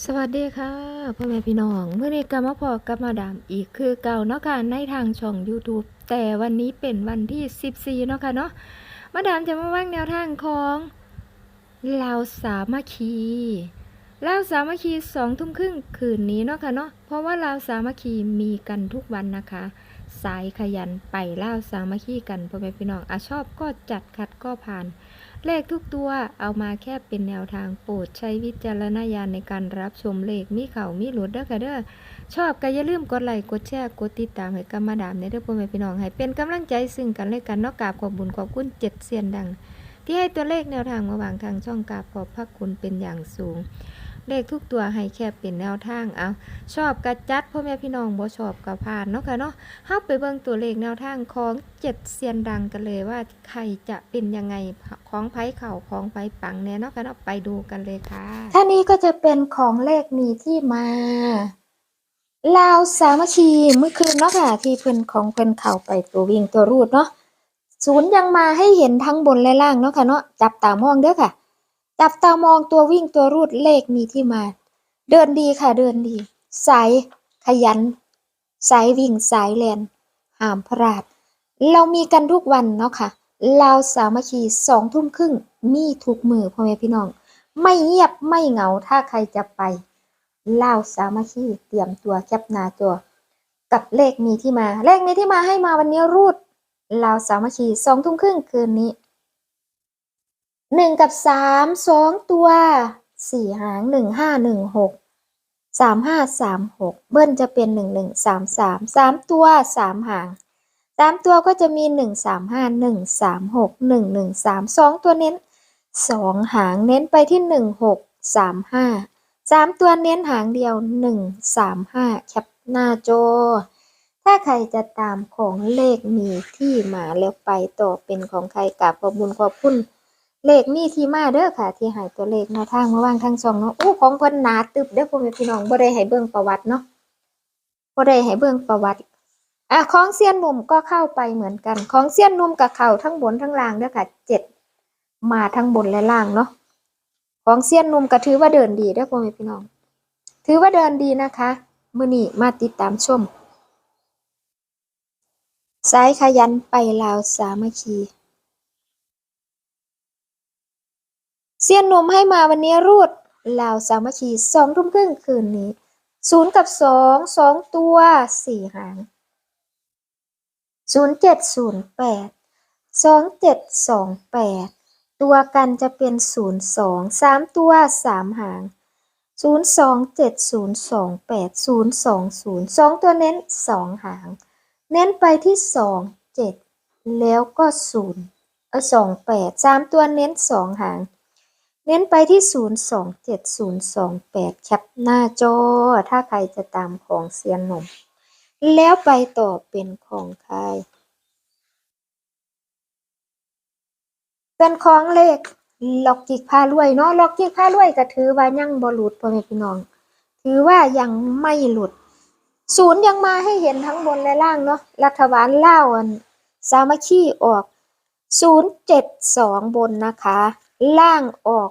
สวัสดีค่ะพ่อแม่พี่น้องเมื่อนี้กลับมาพอกับมาดามอีกคือเก่าเนาะค่ะในทางช่อง YouTube แต่วันนี้เป็นวันที่ 14 เนาะค่ะเนาะมาดามจะมาว่างแนวทางของลาวสามัคคีลาวสามัคคีสองทุ่มครึ่งคืนนี้เนาะค่ะเนาะเพราะว่าลาวสามัคคีมีกันทุกวันนะคะ สายขยันไปลาวสามัคคีกันพ่อแม่พี่น้องอะชอบก็จัดขัดก็ผ่าน เลขทุกตัวเอามาแค่เป็นแนวทางโปรดใช้วิจารณญาณในการรับชมเลขมีเข่ามีหลุดเด้อค่ะเด้อชอบก็อย่าลืมกดไลค์กดแชร์กดติดตามให้กับมาดามในเด้อพ่อแม่พี่น้องให้เป็นกำลังใจซึ่งกันและกันนอกกราบขอบบุญขอบคุณเจ็ดเสียนดัง ที่ให้ตัวเลขแนวทางมาวางทางช่องกราบขอบพระคุณเป็นอย่างสูง เลขทุกตัวให้แค่เป็นแนวทางเอาชอบกระจัดพ่อแม่พี่น้องบ่ชอบก็ผ่านเนาะค่ะเนาะเฮาไปเบิ่งตัวเลขแนวทางของเจ็ดเซียนดังกันเลยว่าใครจะเป็นยังไงของไผเข่าของไผปังแน่เนาะกันเนาะไปดูกันเลยค่ะท่านี้ก็จะเป็นของเลขมีที่มาลาวสามัคคีเมื่อคืนเนาะค่ะที่เพิ่นของเพิ่นเข่าไปตัววิ่งตัวรูดเนาะศูนย์ยังมาให้เห็นทั้งบนและล่างเนาะค่ะเนาะจับตามองเด้อค่ะ จับตามองตัววิ่งตัวรูดเลขมีที่มา เดินดีค่ะเดินดี สายขยัน สายวิ่งสายแลนห้ามพลาด เรามีกันทุกวันเนาะค่ะเราสามัคคีสองทุ่มครึ่งมีทุกมือพ่อแม่พี่น้อง ไม่เงียบไม่เหงาถ้าใครจะไปเล่าสามัคคีเตรียมตัวแคปหน้าจอกับเลขมีที่มา เลขมีที่มาให้มาวันนี้รูดเราสามัคคีสองทุ่มครึ่งคืนนี้ หนึ่งกับสามสองตัวสี่หางหนึ่งห้าหนึ่งหกสามห้าสามหกเบิ้ลจะเป็นหนึ่งหนึ่งสามสามสามตัวสามหางสามตัวก็จะมีหนึ่งสามห้าหนึ่งสามหกหนึ่งหนึ่งสามสองตัวเน้นสองหางเน้นไปที่หนึ่งหกสามห้าสามตัวเน้นหางเดียวหนึ่งสามห้าแคปหน้าจอ ถ้าใครจะตามของเลขมีที่มาแล้วไปต่อเป็นของใครกับขอบคุญขอบคุณ เลขมีที่มาเด้อค่ะ ที่หายตัวเลขแนวทางเมาวางทางช่องเนาะอู้ของเพิ่นหนาตึบเด้อพ่อแม่พี่น้องบ่ได้ให้เบิ่งประวัติเนาะบ่ได้ให้เบิ่งประวัติอะของเซียนหนุ่มก็เข้าไปเหมือนกัน ของเซียนหนุ่มกับเขาทั้งบนทั้งล่างเด้อค่ะเจ็ดมาทั้งบนและล่างเนาะของเซียนหนุ่มก็ถือว่าเดินดีเด้อพ่อแม่พี่น้อง ถือว่าเดินดีนะคะมื้อนี้มาติดตามชมสายขยันไปลาวสามัคคี เซียนหนุ่มให้มาวันนี้รูดลาวสามัคคีสองทุ่มครึ่งคืนนี้ศูนย์กับสองสองตัวสี่หางศูนย์เจ็ดศูนย์แปดสองเจ็ดสองแปดตัวกันจะเป็นศูนย์สองสามตัวสามหางศูนย์สองเจ็ดศูนย์สองแปดศูนย์สองศูนย์สองตัวเน้นสองหาง เน้นไปที่สองเจ็ดแล้วก็ศูนย์เออสองแปดสามตัวเน้นสองหาง เน้นไปที่ 027028 แคปหน้าจอ ถ้าใครจะตามของเซียนหนุ่ม แล้วไปต่อเป็นของใคร เป็นของเลขล็อกจิกพารวยเนาะล็อกจิกพารวยก็ถือว่ายังบ่หลุดพ่อแม่พี่น้อง ถือว่ายังไม่หลุด ศูนย์ยังมาให้เห็นทั้งบนและล่างเนาะ รัฐบาลเล่าอันสามัคคีออก 072 บนนะคะ ล่างออก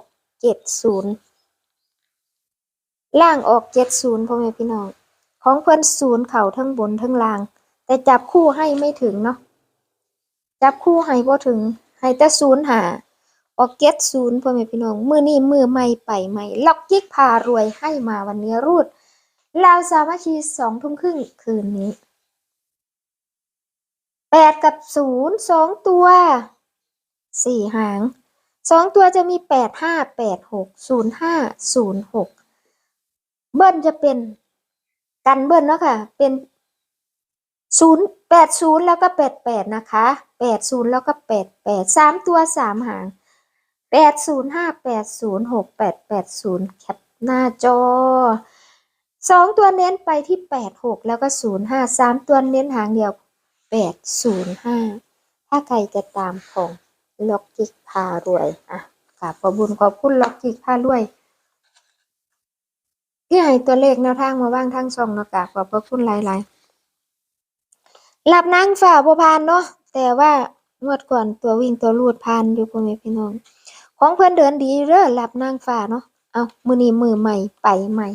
70ล่างออก70พ่อแม่พี่น้อง ของเพิ่อนศูนย์เข่าทั้งบนทั้งล่าง แต่จับคู่ให้ไม่ถึงเนาะจับคู่ให้บ่ถึงให้แต่ศูนย์หาออกเก็ตศูนย์พ่อแม่พี่น้อง มือนี้มือใหม่ไปใหม่ล็อกยิกพารวยให้มาวันนี้รูดลาวสามัคคีสองทุ่มครึ่งคืนนี้แปดกับศูนย์สองตัวสี่หาง สองตัวจะมีแปดห้าแปดหกศูนย์ห้าศูนย์หกเบิ้ลจะเป็นกันเบิ้ลเนาะค่ะ เป็นศูนย์แปดศูนย์แล้วก็แปดแปดนะคะแปดศูนย์แล้วก็แปดแปดสามตัวสามหางแปดศูนย์ห้าแปดศูนย์หกแปดแปดศูนย์แคปหน้าจอสองตัวเน้นไปที่แปดหกแล้วก็ศูนย์ห้าสามตัวเน้นหางเดียวแปดศูนย์ห้าถ้าใครจะตามของ ล็อกจิกพารวยอะค่ะขอบุญขอบคุณล็อกจิกพารวยที่ให้ตัวเลขแนวทางมาบ้างทั้งช่องเนาะกะขอบพระคุณหลายๆหลับนางฝ่าบ่พานเนาะแต่ว่างวดก่อนตัววิ่งตัวลูดพานอยู่พ่อแม่พี่น้อง ของเพื่อนเดินดีเด้อหลับนางฝ่าเนาะเอามือนี้มือใหม่ไปใหม่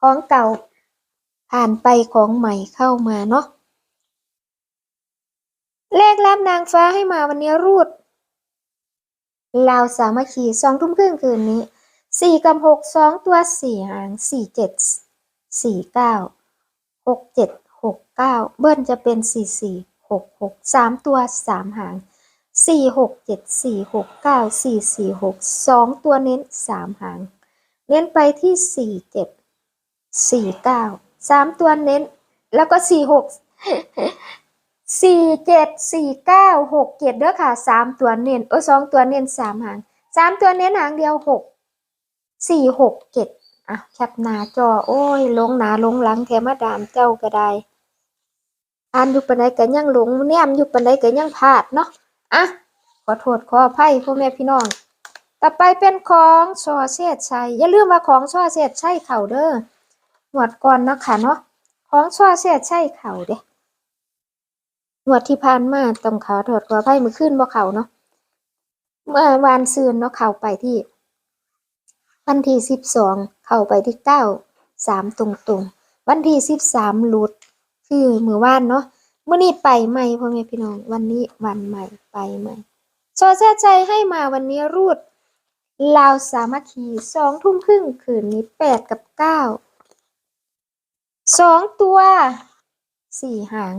ของเก่าผ่านไปของใหม่เข้ามาเนาะ เลขลับนางฟ้าให้มาวันนี้รูดลาวสามัคคีสองทุ่มครึ่งคืนนี้สี่กับหกสองตัวสี่หางสี่เจ็ดสี่เก้าหกเจ็ดหกเก้าเบิ้ลจะเป็นสี่สี่หกหกสามตัวสามหางสี่หกเจ็ดสี่หกเก้าสี่สี่หกสองตัวเน้นสามหาง เน้นไปที่สี่เจ็ดสี่เก้าสามตัวเน้น แล้วก็สี่หก สี่เจ็ดสี่เก้าหกเจ็ดเด้อค่ะสามตัวเน้นเออสองตัวเน้นสามหางสามตัวเน้นหางเดียวหกสี่หกเจ็ดอะแคปหน้าจอโอ้ยลงหนาลงหลังแถมมาดามเจ้าก็ได้อ่านอยู่ปานใดก็ยังหลงแนมอยู่ปานใดก็ยังพลาดเนาะอะขอโทษขออภัยพ่อแม่พี่น้อง ต่อไปเป็นของชอเชษชัยอย่าลืมว่าของชอเชษชัยเข่าเด้อหวดก่อนเนาะค่ะเนาะของชอเชษชัยเข่าเด้ งวดที่ผ่านมาต้องขอโทษขออภัยมือขึ้นบ่เขาเนาะเมื่อวานซืนเนาะเข้าไปที่วันที่สิบสองเข้าไปที่เก้าสามตรงตรงวันที่สิบสามหลุด คือมือว่านเนาะเมื่อนี้ไปใหม่พ่อแม่พี่น้อง วันนี้วันใหม่ไปใหม่โชว์แช่ใจให้มาวันนี้รูดลาวสามัคคีสองทุ่มครึ่งคืนนี้แปดกับเก้าสองตัวสี่หาง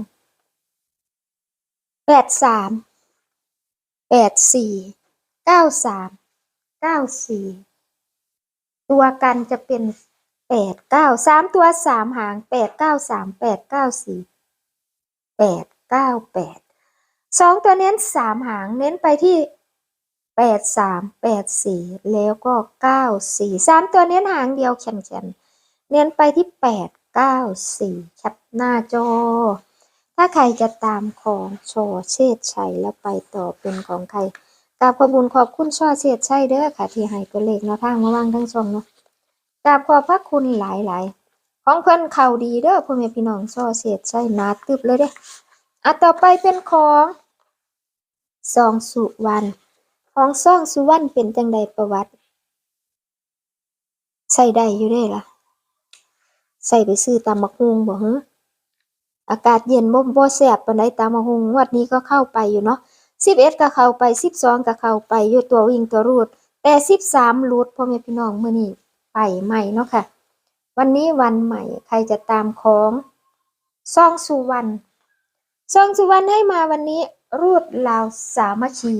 แปดสามแปดสี่เก้าสามเก้าสี่ตัวกันจะเป็นแปดเก้าสามตัวสามหางแปดเก้าสามแปดเก้าสี่แปดเก้าแปดสองตัวเน้นสามหางเน้นไปที่แปดสามแปดสี่แล้วก็เก้าสี่สามตัวเน้นหางเดียวแขนๆเน้นไปที่แปดเก้าสี่แคปหน้าจอ ถ้าใครจะตามของชอเชษชัยแล้วไปต่อเป็นของใครกราบขอบคุญขอบคุณช่อเชษชัยเด้อค่ะ ที่ให้ตัวเลขแนวทางมาว่างทั้งช่องเนาะกราบขอบพระคุณหลายๆ ของเพิ่นเข่าดีเด้อพ่อแม่พี่น้องช่อเชษชัยนาตึบเลยเด้ออะต่อไปเป็นของซองสุวรรณของซองสุวรรณเป็นจังใดประวัติใส่ได้อยู่เด้ล่ะใส่ไปซื้อตามมักฮุงบ่ฮะ อากาศเย็นบ่บ่แซ่บปานใดตามมาหงงวดนี้ก็เข้าไปอยู่เนาะ11ก็เข้าไป12ก็เข้าไปอยู่ตัววิ่งตัวรูด แต่13รูดพ่อแม่พี่น้องมื้อนี้ไปใหม่เนาะค่ะ วันนี้วันใหม่ใครจะตามของซ่องสุวรรณซ่องสุวรรณให้มาวันนี้รูดลาวสามัคคี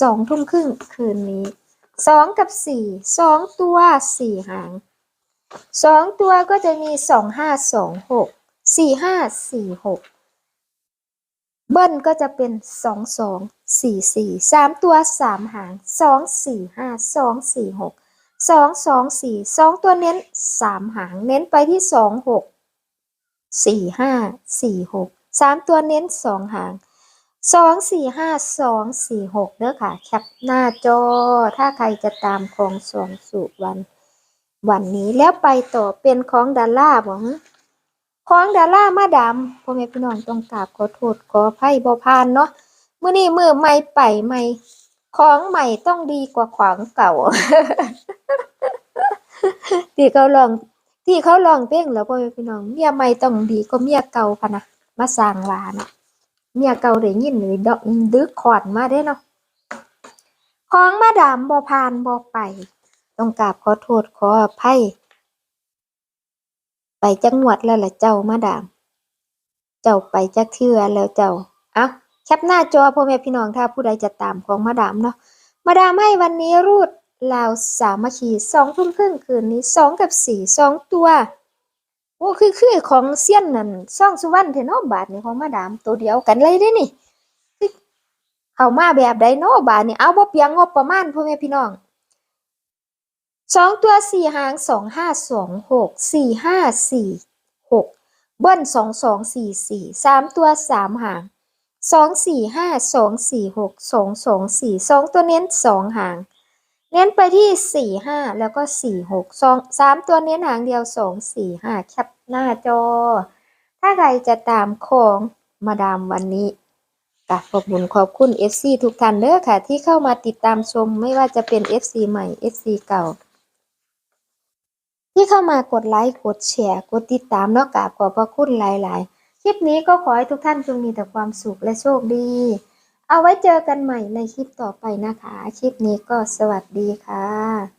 สองทุ่มครึ่งคืนนี้สองกับสี่สองตัวสี่หางสองตัวก็จะมีสองห้าสองหก สี่ห้าสี่หกเบิ้ลก็จะเป็นสองสองสี่สี่สามตัวสามหางสองสี่ห้าสองสี่หกสองสองสี่สองตัวเน้นสามหางเน้นไปที่สองหกสี่ห้าสี่หกสามตัวเน้นสองหางสองสี่ห้าสองสี่หกเด้อค่ะ แคปหน้าจอ ถ้าใครจะตามของสองสุวรรณวันนี้แล้วไปต่อเป็นของดาล่าบอก ของดารามาดามพ่อแม่พี่น้องต้องกราบขอโทษขออภัยบ่พานเนาะมื้อนี้มือใหม่ไปใหม่ของใหม่ต้องดีกว่าของเก่า ที่เขาลอง ที่เขาลองเพลงแล้วพ่อแม่พี่น้องเมียใหม่ต้องดีกว่าเมียเก่าพะนะมาสร้างว่าเนาะเมียเก่าได้ยินนี่ดอกดึกขอนมาเด้เนาะของมาดามบ่พานบ่ไป ต้องกราบขอโทษขออภัย จังหวัดแล้วล่ะเจ้ามาดาม เจ้าไปจักเทือแล้วเจ้า เอาแคปหน้าจอพ่อแม่พี่น้องถ้าผู้ใดจะตามของมาดามเนาะ มาดามให้วันนี้รูดลาวสามัคคีสองทุ่มครึ่งคืนนี้สองกับสี่สองตัวโอ้คือคือของเซียนนั่นซ่องสุวรรณเทนาะบาทนี่ของมาดามตัวเดียวกันเลยเด้นี่คือเข้ามาแบบใดเนบาทนี่เอาบ่เปียงงบประมาณพ่อแม่พี่น้อง สองตัวสี่หางสองห้าสองหกสี่ห้าสี่หกเบิ้ลสองสองสี่สี่สามตัวสามหางสองสี่ห้าสองสี่หกสองสองสี่สองตัวเน้นสองหาง เน้นไปที่สี่ห้าแล้วก็สี่หกสองสามตัวเน้นหางเดียวสองสี่ห้าแคปหน้าจอ ถ้าใครจะตามของมาดามวันนี้กขอบคุณขอบคุณ FC ทุกท่านเด้อค่ะ ที่เข้ามาติดตามชมไม่ว่าจะเป็น FC ใหม่ FC เก่า ที่เข้ามากดไลค์กดแชร์กดติดตามแล้วกราบขอบพระคุณหลาย ๆ คลิปนี้ก็ขอให้ทุกท่านจงมีแต่ความสุขและโชคดี เอาไว้เจอกันใหม่ในคลิปต่อไปนะคะ คลิปนี้ก็สวัสดีค่ะ